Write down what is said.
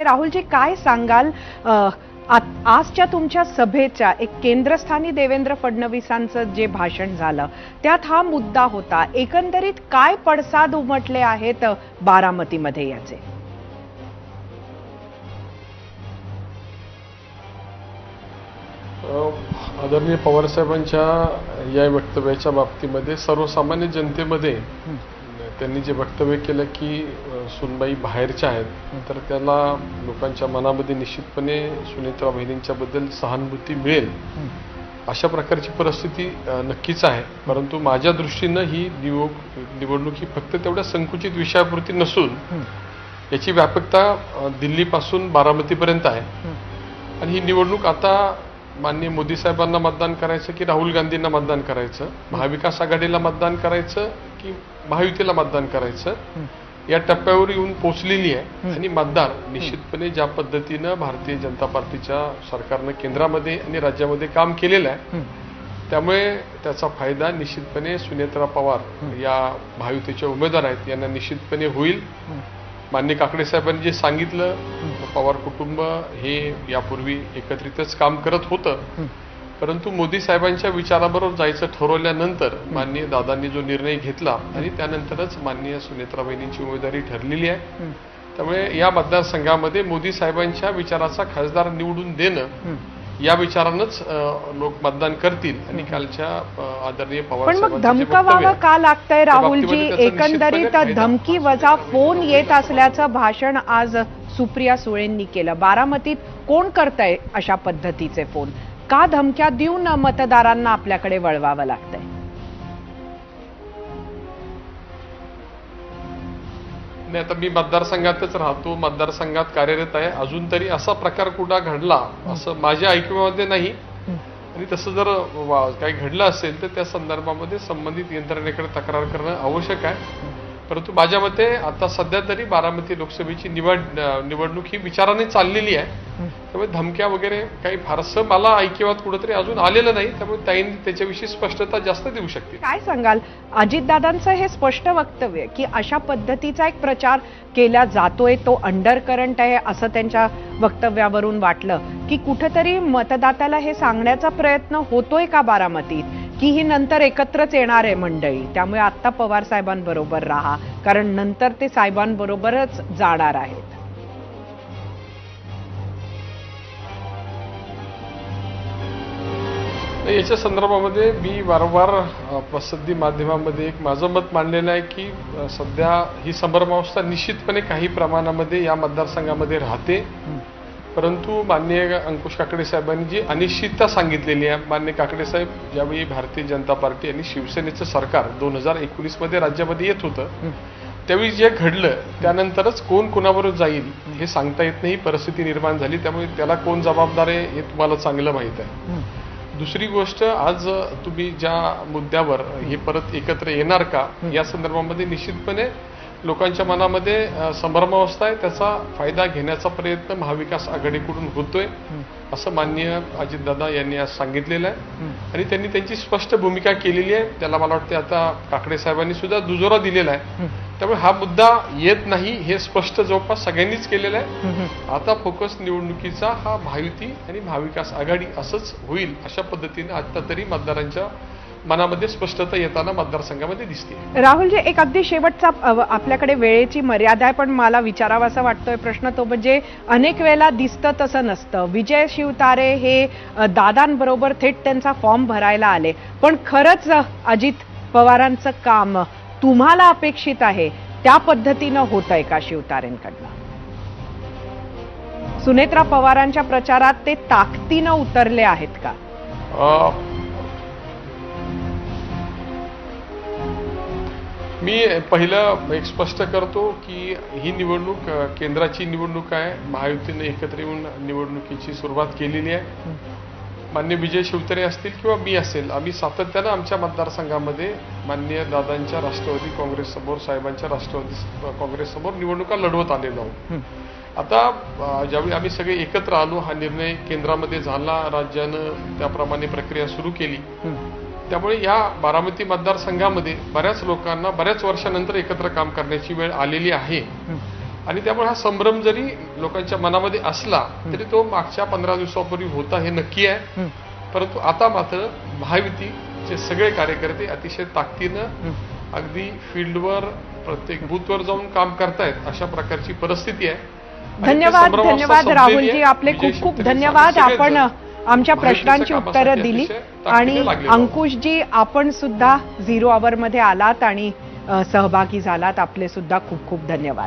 राहुलजी काय सांगाल? आजच्या तुमच्या सभेच्या एक केंद्रस्थानी देवेंद्र फडणवीसांचं जे भाषण झालं त्यात हा मुद्दा होता एकंदरीत काय पडसाद उमटले आहेत बारामतीमध्ये याचे? आदरणीय पवारसाहेबांच्या या वक्तव्याच्या बाबतीमध्ये सर्वसामान्य जनतेमध्ये त्यांनी जे वक्तव्य केलं की सुनबाई बाहेरच्या आहेत. तर त्याला लोकांच्या मनामध्ये निश्चितपणे सुनेत्रा बहिणींच्या बद्दल सहानुभूती मिळेल. अशा प्रकारची परिस्थिती नक्कीच आहे. परंतु माझ्या दृष्टीनं ही निवड निवडणूक ही फक्त तेवढ्या संकुचित विषयापुरती नसून याची व्यापकता दिल्लीपासून बारामतीपर्यंत आहे. आणि ही निवडणूक आता माननीय मोदी साहेबांना मतदान करायचं की राहुल गांधींना मतदान करायचं? महाविकास आघाडीला मतदान करायचं की महायुतीला मतदान करायचं? या टप्प्यावर येऊन पोचलेली आहे. आणि मतदार निश्चितपणे ज्या पद्धतीनं भारतीय जनता पार्टीच्या सरकारनं केंद्रामध्ये आणि राज्यामध्ये काम केलेलं आहे त्यामुळे त्याचा फायदा निश्चितपणे सुनेत्रा पवार या महायुतीच्या उमेदवार आहेत यांना निश्चितपणे होईल. मान्य काकडे साहेबांनी जे सांगितलं पवार कुटुंब हे यापूर्वी एकत्रितच काम करत होतं. परंतु मोदी साहेबांच्या विचाराबरोबर जायचं ठरवल्यानंतर माननीय दादांनी जो निर्णय घेतला आणि त्यानंतरच माननीय सुनेत्रा बहिणींची उमेदवारी ठरलेली आहे. त्यामुळे या मतदारसंघामध्ये मोदी साहेबांच्या विचाराचा खासदार निवडून देणं या विचारानंच लोक मतदान करतील आणि कालच्या आदरणीय पवार धमकावावं आहे, का लागतंय त्या राहुलजी? एकंदरीत धमकी वजा फोन येत असल्याचं भाषण आज सुप्रिया सुळेंनी केलं. बारामतीत कोण करतंय अशा पद्धतीचे फोन? का धमक्या देऊन मतदारांना आपल्याकडे वळवावं लागतंय? नाही आता मी मतदारसंघातच राहतो मतदारसंघात कार्यरत आहे. अजून तरी असा प्रकार कुठला घडला असं माझ्या ऐकण्यामध्ये नाही. आणि तसं जर काही घडलं असेल तर त्या संदर्भामध्ये संबंधित यंत्रणेकडे तक्रार करणं आवश्यक आहे. परंतु माझ्या मते आता सध्या तरी बारामती लोकसभेची निवड निवडणूक ही विचाराने चाललेली आहे. त्यामुळे धमक्या वगैरे काही फारसं मला ऐकिवात कुठंतरी अजून आलेलं नाही. त्यामुळे ताईंनी त्याच्याविषयी स्पष्टता जास्त देऊ शकते काय सांगाल? अजितदादांचं हे स्पष्ट वक्तव्य आहे की अशा पद्धतीचा एक प्रचार केला जातोय तो अंडर करंट आहे असं त्यांच्या वक्तव्यावरून वाटलं की कुठेतरी मतदात्याला हे सांगण्याचा प्रयत्न होतोय का बारामतीत? की ही नंतर एकत्रच येणार आहे मंडळी. त्यामुळे आत्ता पवार साहेबांबरोबर राहा कारण नंतर ते साहेबांबरोबरच जाणार आहेत. याच्या संदर्भामध्ये मी वारंवार प्रसिद्धी माध्यमामध्ये एक माझं मत मांडलेलं आहे की सध्या ही संभ्रमावस्था निश्चितपणे काही प्रमाणामध्ये या मतदारसंघामध्ये राहते. परंतु माननीय अंकुश काकडे साहेबांनी जी अनिश्चितता सांगितलेली आहे मान्य काकडे साहेब ज्यावेळी भारतीय जनता पार्टी आणि शिवसेनेचं सरकार दोन हजार एकोणीसमध्ये राज्यामध्ये येत होतं त्यावेळी जे घडलं त्यानंतरच कोण कोणाबरोबर जाईल हे सांगता येत नाही परिस्थिती निर्माण झाली त्यामुळे त्याला कोण जबाबदार आहे हे तुम्हाला चांगलं माहीत आहे. दुसरी गोष्ट आज तुम्ही ज्या मुद्द्यावर हे परत एकत्र येणार का या संदर्भामध्ये निश्चितपणे लोकांच्या मनामध्ये संभ्रमावस्था आहे. त्याचा फायदा घेण्याचा प्रयत्न महाविकास आघाडीकडून होतोय. असं माननीय अजितदादा यांनी आज सांगितलेलं आहे. आणि त्यांनी त्यांची स्पष्ट भूमिका केलेली आहे. त्याला मला वाटते आता काकडे साहेबांनी सुद्धा दुजोरा दिलेला आहे. त्यामुळे हा मुद्दा येत नाही हे स्पष्ट जवळपास सगळ्यांनीच केलेलं आहे. आता फोकस निवडणुकीचा हा महायुती आणि महाविकास आघाडी असंच होईल अशा पद्धतीने आता तरी मतदारांच्या मनामध्ये स्पष्टता येताना मतदारसंघामध्ये दिसते. राहुलजी एक अगदी शेवटचा आपल्याकडे वेळेची मर्यादा आहे पण मला विचारावा असा वाटतोय प्रश्न तो म्हणजे अनेक वेळेला दिसतं तसं नसतं. विजय शिवतारे हे दादांबरोबर थेट त्यांचा फॉर्म भरायला आले. पण खरंच अजित पवारांचं काम तुम्हाला अपेक्षित आहे त्या पद्धतीनं होत आहे का शिवतारेंकडनं? सुनेत्रा पवारांच्या प्रचारात ते ताकदीनं उतरले आहेत का? मी पहिलं एक स्पष्ट करतो की ही निवडणूक केंद्राची निवडणूक आहे. महायुतीने एकत्र येऊन निवडणुकीची सुरुवात केलेली आहे. मान्य विजय शिवतरे असतील किंवा मी असेल आम्ही सातत्यानं आमच्या मतदारसंघामध्ये माननीय दादांच्या राष्ट्रवादी काँग्रेससमोर साहेबांच्या राष्ट्रवादी काँग्रेससमोर निवडणुका लढवत आलेलो आहोत. आता ज्यावेळी आम्ही सगळे एकत्र आलो हा निर्णय केंद्रामध्ये झाला राज्यानं त्याप्रमाणे प्रक्रिया सुरू केली. त्यामुळे या बारामती मतदारसंघामध्ये बऱ्याच लोकांना बऱ्याच वर्षानंतर एकत्र काम करण्याची वेळ आलेली आहे. आणि त्यामुळे हा संभ्रम जरी लोकांच्या मनामध्ये असला तरी तो मागच्या पंधरा दिवसापूर्वी होता हे नक्की आहे. परंतु आता मात्र महायुतीचे सगळे कार्यकर्ते अतिशय ताकदीनं अगदी फील्डवर प्रत्येक बूथवर जाऊन काम करतायत अशा प्रकारची परिस्थिती आहे. धन्यवाद धन्यवाद राहुलजी. आपले खूप खूप धन्यवाद. आपण आमच्या प्रश्नांची उत्तरं दिली आणि. अंकुशजी आपण सुद्धा झिरो आवर मध्ये आलात आणि सहभागी झालात आपले सुद्धा खूप खूप धन्यवाद